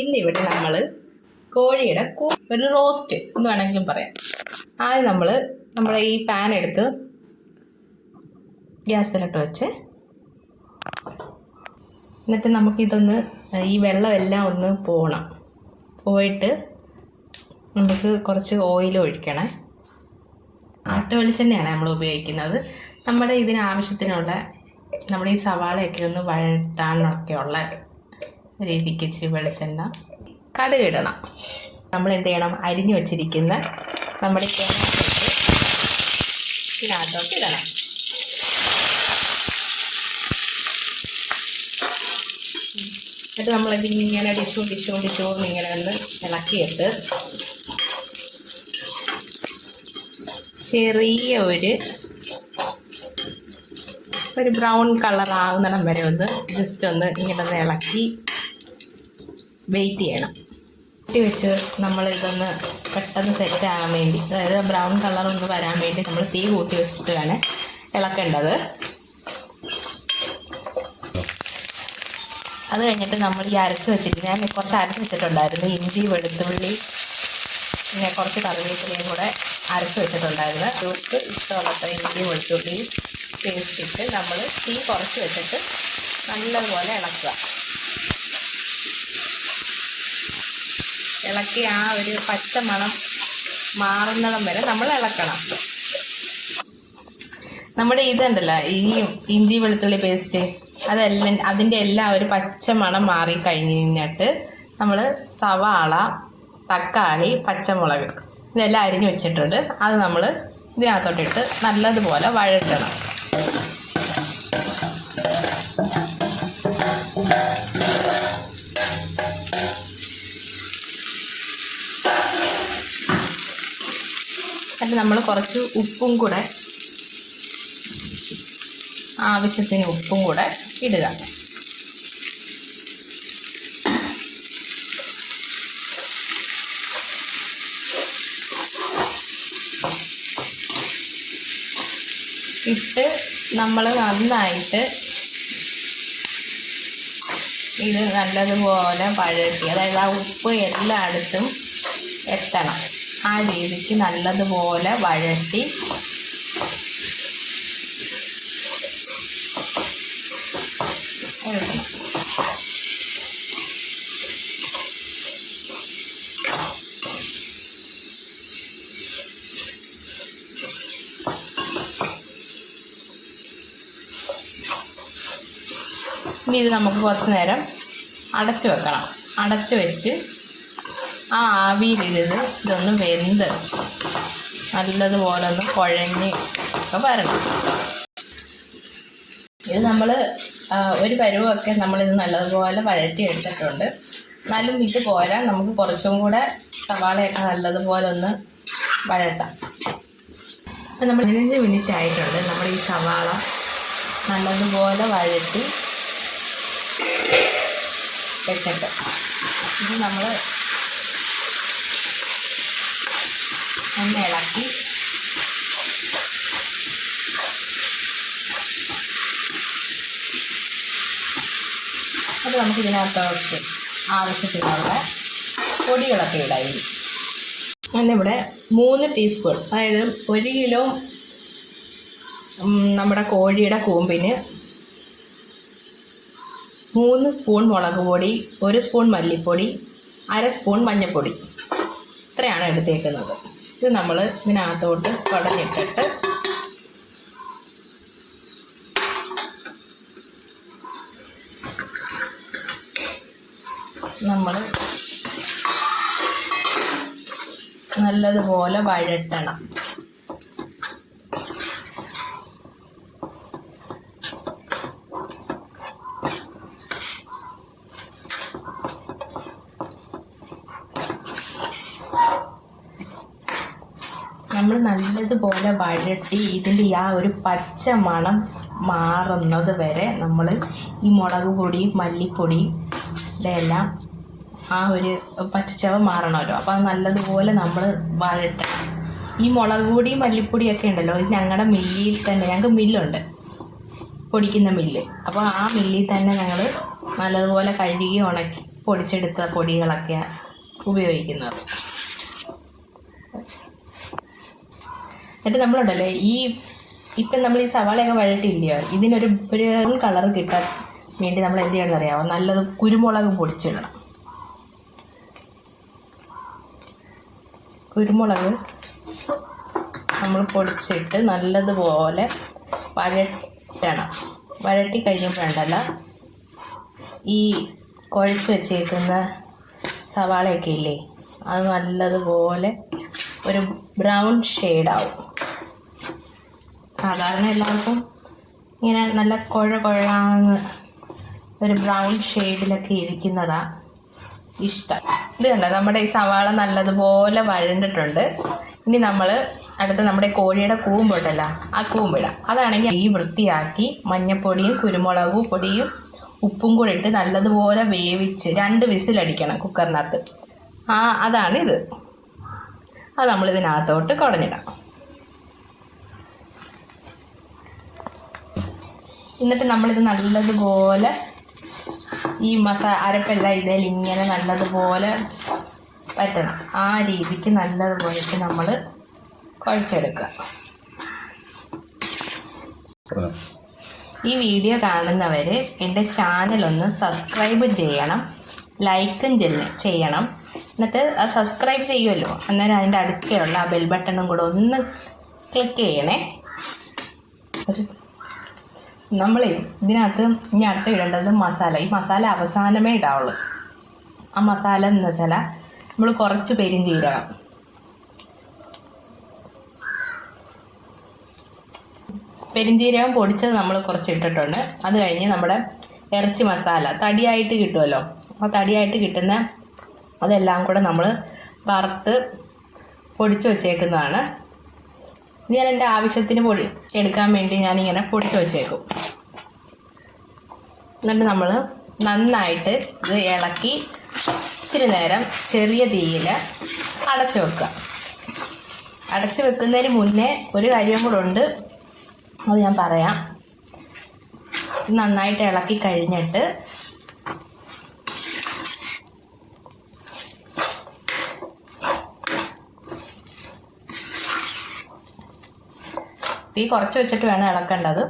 ഇന്നിവിടെ നമ്മൾ കോഴിയുടെ ഒരു റോസ്റ്റ് എന്ന് വേണമെങ്കിലും പറയാം. ആദ്യം നമ്മൾ നമ്മുടെ ഈ പാൻ എടുത്ത് ഗ്യാസിലിട്ട് വെച്ച് എന്നിട്ട് നമുക്കിതൊന്ന് ഈ വെള്ളമെല്ലാം ഒന്ന് പോകണം പോയിട്ട് നമുക്ക് കുറച്ച് ഓയിൽ ഒഴിക്കണേ. ആട്ട വെളിച്ചെണ്ണയാണ് നമ്മൾ ഉപയോഗിക്കുന്നത്. നമ്മുടെ ഇതിന് ആവശ്യത്തിനുള്ള നമ്മുടെ ഈ സവാളയൊക്കെ ഒന്ന് വഴട്ടാനൊക്കെയുള്ള രീതിക്ക് ഇച്ചിരി വെളിച്ചെണ്ണ. കടുകിടണം. നമ്മൾ എന്ത് ചെയ്യണം? അരിഞ്ഞു വച്ചിരിക്കുന്ന നമ്മുടെ തേങ്ങ ഇതിനകത്തോട്ട് ഇടണം. എന്നിട്ട് നമ്മളത് ഇങ്ങനെ ഡിഷോ ഡിഷോ ഡിഷോ ഇങ്ങനെ ഒന്ന് ഇളക്കിയിട്ട് ചെറിയ ഒരു ഒരു ബ്രൗൺ കളർ ആവുന്നിടം വരെ ഒന്ന് ജസ്റ്റ് ഒന്ന് ഇങ്ങനെ ഒന്ന് ഇളക്കി വെയിറ്റ് ചെയ്യണം. കുട്ടി വെച്ച് നമ്മൾ ഇതൊന്ന് പെട്ടെന്ന് സെറ്റ് ആകാൻ വേണ്ടി അതായത് ബ്രൗൺ കളർ ഒന്ന് വരാൻ വേണ്ടി നമ്മൾ തീ കൂട്ടി വെച്ചിട്ട് വേണം ഇളക്കേണ്ടത്. അത് കഴിഞ്ഞിട്ട് നമ്മൾ ഈ അരച്ച് വെച്ചിരിക്കുന്നത് ഞാൻ കുറച്ച് അരച്ച് വെച്ചിട്ടുണ്ടായിരുന്നു ഇഞ്ചി വെളുത്തുള്ളി പിന്നെ കുറച്ച് കറിവേപ്പിലയും കൂടെ അരച്ച് വെച്ചിട്ടുണ്ടായിരുന്നു. ഇവർക്ക് ഇഷ്ടമുള്ളത്ര ഇഞ്ചി വെളുത്തുള്ളി പേസ്റ്റ് ഇട്ട് നമ്മൾ തീ കുറച്ച് വെച്ചിട്ട് നല്ലതുപോലെ ഇളക്കുക. ഇളക്കി ആ ഒരു പച്ച മണം മാറുന്നിടം വരെ നമ്മൾ ഇളക്കണം. നമ്മുടെ ഇതുണ്ടല്ലോ ഈ ഇഞ്ചി വെളുത്തുള്ളി പേസ്റ്റ് അതെല്ലാം അതിന്റെ എല്ലാം ഒരു പച്ച മണം മാറി കഴിഞ്ഞ് കഴിഞ്ഞിട്ട് നമ്മൾ സവാള തക്കാളി പച്ചമുളക് ഇതെല്ലാം അരിഞ്ഞ് വെച്ചിട്ടുണ്ട്. അത് നമ്മൾ ഇതിനകത്തോട്ടിട്ട് നല്ലതുപോലെ വഴറ്റണം. എന്നിട്ട് നമ്മൾ കുറച്ച് ഉപ്പും കൂടെ ആവശ്യത്തിന് ഉപ്പും കൂടെ ഇടുക. ഇട്ട് നമ്മൾ നന്നായിട്ട് ഇത് നല്ലതുപോലെ പഴകി അതായത് ആ ഉപ്പ് എല്ലായിടത്തും എത്തണം. ആ രീതിക്ക് നല്ലതുപോലെ വഴറ്റി ഇനി ഇത് നമുക്ക് കുറച്ച് നേരം അടച്ചു വെക്കണം. അടച്ചു വെച്ച് ആ ആവിയിലിരുന്ന് ഇതൊന്ന് വെന്ത് നല്ലതുപോലെ ഒന്ന് കുഴഞ്ഞ് ഒക്കെ വരണം. ഇത് നമ്മൾ ഒരു പരുവമൊക്കെ നമ്മളിത് നല്ലതുപോലെ വഴറ്റിയെടുത്തിട്ടുണ്ട്. എന്നാലും ഇത് പോരാ നമുക്ക് കുറച്ചും കൂടെ സവാളയൊക്കെ നല്ലതുപോലെ ഒന്ന് വഴട്ടാം അപ്പം നമ്മൾ പതിനഞ്ച് മിനിറ്റ് ആയിട്ടുണ്ട്. നമ്മൾ ഈ സവാള നല്ലതുപോലെ വഴറ്റി വെച്ചിട്ട്. ഇത് നമ്മൾ ഒന്ന് ഇളക്കി. അത് നമുക്ക് ഇതിനകത്തോട്ട് ആവശ്യത്തിനുള്ള പൊടികളൊക്കെ ഇടായി ഞാനിവിടെ മൂന്ന് ടീസ്പൂൺ അതായത് ഒരു കിലോ നമ്മുടെ കോഴിയുടെ കൂമ്പിന് മൂന്ന് സ്പൂൺ മുളക് പൊടി ഒരു സ്പൂൺ മല്ലിപ്പൊടി അര സ്പൂൺ മഞ്ഞൾപ്പൊടി ഇത്രയാണ് എടുത്തേക്കുന്നത്. ഇത് നമ്മൾ ഇതിനകത്തോട്ട് കടഞ്ഞിട്ടിട്ട് നമ്മൾ നല്ലതുപോലെ വഴട്ടണം നമ്മൾ നല്ലതുപോലെ വഴട്ടി ഇതിന്റെ ആ ഒരു പച്ച മണം മാറുന്നത് വരെ നമ്മൾ ഈ മുളക് പൊടി മല്ലിപ്പൊടി ഇതെല്ലാം ആ ഒരു പച്ചച്ചവ മാറണമല്ലോ. അപ്പോൾ അത് നല്ലതുപോലെ നമ്മൾ വഴട്ടണം ഈ മുളക് പൊടി മല്ലിപ്പൊടിയൊക്കെ ഉണ്ടല്ലോ ഇത് ഞങ്ങളുടെ മില്ലിൽ തന്നെ ഞങ്ങൾക്ക് മില്ലുണ്ട് പൊടിക്കുന്ന മില്ല്. അപ്പോൾ ആ മില്ലിൽ തന്നെ ഞങ്ങൾ നല്ലതുപോലെ കഴുകി ഉണക്കി പൊടിച്ചെടുത്ത പൊടികളൊക്കെയാണ് ഉപയോഗിക്കുന്നത്. എന്നിട്ട് നമ്മളുണ്ടല്ലേ ഈ ഇപ്പം നമ്മൾ ഈ സവാളയൊക്കെ വഴറ്റില്ലയോ ഇതിനൊരു ഒരു കളർ കിട്ടാൻ വേണ്ടി നമ്മൾ എന്ത് ചെയ്യണമെന്ന് അറിയാമോ? നല്ലത് കുരുമുളക് പൊടിച്ചിടണം. കുരുമുളക് നമ്മൾ പൊടിച്ചിട്ട് നല്ലതുപോലെ വഴറ്റണം. വഴറ്റി വേണ്ടല്ല ഈ കുഴച്ച് വെച്ചേക്കുന്ന സവാളയൊക്കെ ഇല്ലേ അത് നല്ലതുപോലെ ഒരു ബ്രൗൺ ഷെയ്ഡാവും സാധാരണ എല്ലാവർക്കും ഇങ്ങനെ നല്ല കുഴ കുഴാന്ന് ഒരു ബ്രൗൺ ഷെയ്ഡിലൊക്കെ ഇരിക്കുന്നതാ ഇഷ്ടം. ഇത് കണ്ട? നമ്മുടെ ഈ സവാള നല്ലതുപോലെ വഴണ്ടിട്ടുണ്ട്. ഇനി നമ്മൾ അടുത്ത് നമ്മുടെ കോഴിയുടെ കൂമ്പുണ്ടല്ലോ ആ കൂമ്പിടാം. അതാണെങ്കിൽ ഈ വൃത്തിയാക്കി മഞ്ഞപ്പൊടിയും കുരുമുളകും പൊടിയും ഉപ്പും കൂടി ഇട്ട് നല്ലതുപോലെ വേവിച്ച് രണ്ട് വിസിലടിക്കണം കുക്കറിനകത്ത്. ആ അതാണിത് അത് നമ്മളിതിനകത്തോട്ട് കുടഞ്ഞിടാം. എന്നിട്ട് നമ്മളിത് നല്ലതുപോലെ ഈ മസ അരപ്പെല്ലാം ഇതിൽ ഇങ്ങനെ നല്ലതുപോലെ പറ്റണം. ആ രീതിക്ക് നല്ലതുപോലെ നമ്മൾ കുഴച്ചെടുക്കുക. ഈ വീഡിയോ കാണുന്നവർ എന്റെ ചാനലൊന്ന് സബ്സ്ക്രൈബ് ചെയ്യണം. ലൈക്കും ചെയ്യണം. എന്നിട്ട് സബ്സ്ക്രൈബ് ചെയ്യുമല്ലോ. അന്നേരം അതിന്റെ അടുക്കെയുള്ള ആ ബെൽ ബട്ടണും കൂടെ ഒന്ന് ക്ലിക്ക് ചെയ്യണേ. നമ്മൾ ഇതിനകത്ത് ഇനി അടുത്ത് ഇടേണ്ടത് മസാല. ഈ മസാല അവസാനമേ ഇടാവുള്ളൂ. ആ മസാല എന്ന് വെച്ചാൽ നമ്മൾ കുറച്ച് പെരിഞ്ചീരകം. പെരിഞ്ചീരകം പൊടിച്ചത് നമ്മൾ കുറച്ച് ഇട്ടിട്ടുണ്ട്. അത് കഴിഞ്ഞ് നമ്മുടെ ഇറച്ചി മസാല തടിയായിട്ട് കിട്ടുമല്ലോ. ആ തടിയായിട്ട് കിട്ടുന്ന അതെല്ലാം കൂടെ നമ്മൾ വറുത്ത് പൊടിച്ച് വച്ചേക്കുന്നതാണ്. ഞാൻ എന്റെ ആവശ്യത്തിന് പൊടി എടുക്കാൻ വേണ്ടി ഞാനിങ്ങനെ പൊടിച്ച് വെച്ചേക്കും. എന്നിട്ട് നമ്മൾ നന്നായിട്ട് ഇത് ഇളക്കി ഇച്ചിരി നേരം ചെറിയ തീയിൽ അടച്ചു വെക്കുക. അടച്ചു വെക്കുന്നതിന് മുന്നേ ഒരു കാര്യം കൂടെ ഉണ്ട്. അത് ഞാൻ പറയാം. നന്നായിട്ട് ഇളക്കി കഴിഞ്ഞിട്ട് തീ കുറച്ച് വെച്ചിട്ട് വേണം ഇളക്കേണ്ടത്.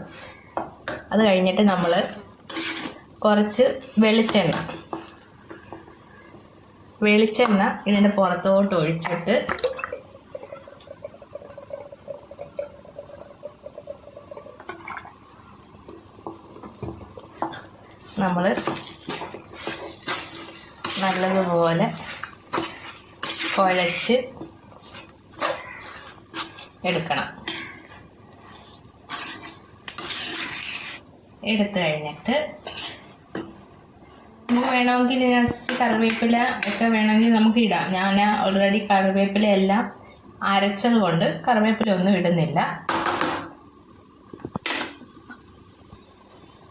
അത് കഴിഞ്ഞിട്ട് നമ്മൾ കുറച്ച് വെളിച്ചെണ്ണ. വെളിച്ചെണ്ണ ഇതിന്റെ പുറത്തോട്ട് ഒഴിച്ചിട്ട് നമ്മൾ നല്ലതുപോലെ കുഴച്ച് എടുക്കണം. എടുത്തു കഴിഞ്ഞിട്ട് നമുക്ക് വേണമെങ്കിൽ ഇതിനകത്ത് കറിവേപ്പില ഒക്കെ വേണമെങ്കിൽ നമുക്ക് ഇടാം. ഞാൻ ഓൾറെഡി കറിവേപ്പില എല്ലാം അരച്ചത് കൊണ്ട് കറിവേപ്പില ഒന്നും ഇടുന്നില്ല.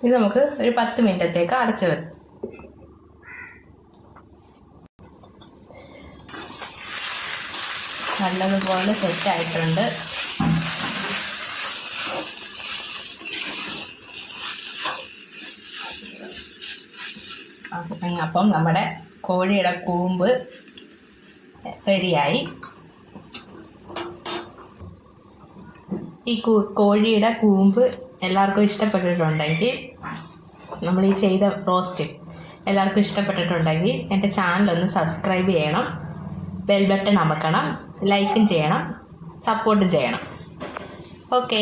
ഇത് നമുക്ക് ഒരു പത്ത് മിനിറ്റത്തേക്ക് അടച്ചു വെച്ച്. നല്ലതുപോലെ സെറ്റ് അപ്പം നമ്മുടെ കോഴിയുടെ കൂമ്പ് റെഡിയായി. ഈ കോഴിയുടെ കൂമ്പ് എല്ലാവർക്കും ഇഷ്ടപ്പെട്ടിട്ടുണ്ടെങ്കിൽ നമ്മൾ ഈ ചെയ്ത റോസ്റ്റ് എല്ലാവർക്കും ഇഷ്ടപ്പെട്ടിട്ടുണ്ടെങ്കിൽ എന്റെ ഒന്ന് സബ്സ്ക്രൈബ് ചെയ്യണം ബെൽ ബട്ടൺ അമക്കണം ലൈക്കും ചെയ്യണം സപ്പോർട്ടും ചെയ്യണം. ഓക്കേ